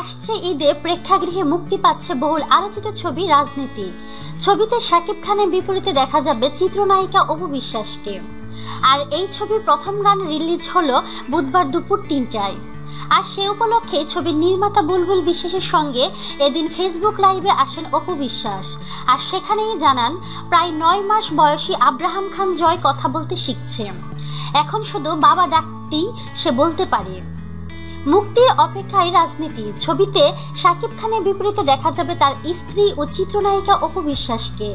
আসছে ঈদে প্রেক্ষাগৃহে মুক্তি পাচ্ছে বহুল আলোচিত ছবি রাজনীতি। ছবিতে শাকিব খানের বিপরীতে দেখা যাবে চিত্রনায়িকা অপু বিশ্বাসকে। আর এই ছবির প্রথম গান রিলিজ হলো বুধবার দুপুর তিনটায়। আর সে উপলক্ষে ছবির নির্মাতা বুলবুল বিশ্বাসের সঙ্গে এদিন ফেসবুক লাইভে আসেন অপু বিশ্বাস। আর সেখানেই জানান, প্রায় নয় মাস বয়সী আব্রাহাম খান জয় কথা বলতে শিখছে। এখন শুধু বাবা ডাকটি সে বলতে পারে। মুক্তির অপেক্ষায় রাজনীতি। ছবিতে শাকিব খানের বিপরীতে দেখা যাবে তার স্ত্রী ও চিত্রনায়িকা অপু বিশ্বাসকে।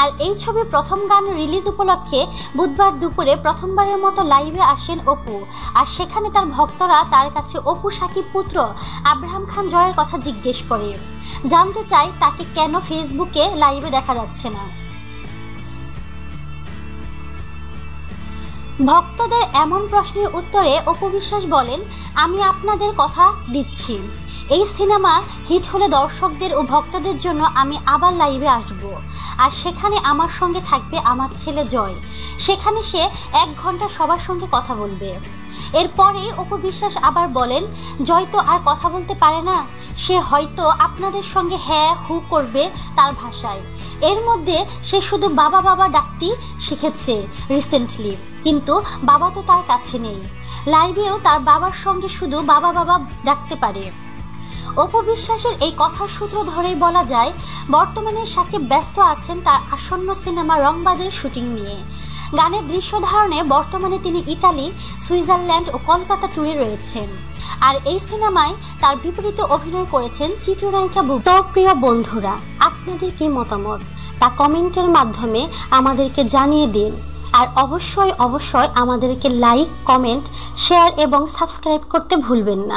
আর এই ছবি প্রথম গান রিলিজ উপলক্ষে বুধবার দুপুরে প্রথমবারের মতো লাইভে আসেন অপু। আর সেখানে তার ভক্তরা তার কাছে অপু সাকিব পুত্র আব্রাহাম খান জয়ের কথা জিজ্ঞেস করে। জানতে চাই তাকে কেন ফেসবুকে লাইভে দেখা যাচ্ছে না। ভক্তদের এমন প্রশ্নের উত্তরে অপবিশ্বাস বলেন, আমি আপনাদের কথা দিচ্ছি। এই সিনেমা হিট হলে দর্শকদের ও ভক্তদের জন্য আমি আবার লাইভে আসব। আর সেখানে আমার সঙ্গে থাকবে আমার ছেলে জয়। সেখানে সে এক ঘণ্টা সবার সঙ্গে কথা বলবে। এরপরে অপবিশ্বাস আবার বলেন, জয় তো আর কথা বলতে পারে না। সে হয়তো আপনাদের সঙ্গে হ্যাঁ হু করবে তার ভাষায়। এর মধ্যে সে শুধু বাবা বাবা ডাকতি শিখেছে রিসেন্টলি কিন্তু বাবা তো তার কাছে নেই। লাইভেও তার বাবার সঙ্গে শুধু বাবা বাবা ডাকতে পারে। অপবিশ্বাসের এই কথার সূত্র ধরেই বলা যায়, বর্তমানে সাকিব ব্যস্ত আছেন তার আসন্ন সিনেমা রংবাজের শুটিং নিয়ে। গানের দৃশ্য ধারণে বর্তমানে তিনি ইতালি, সুইজারল্যান্ড ও কলকাতা ট্যুরে রয়েছেন। আর এই সিনেমায় তার বিপরীতে অভিনয় করেছেন চিত্রনায়িকা তো প্রিয় বন্ধুরা, আপনাদের কি মতামত? তা কমেন্টের মাধ্যমে আমাদেরকে জানিয়ে দিন। আর অবশ্যই অবশ্যই আমাদেরকে লাইক, কমেন্ট, শেয়ার এবং সাবস্ক্রাইব করতে ভুলবেন না।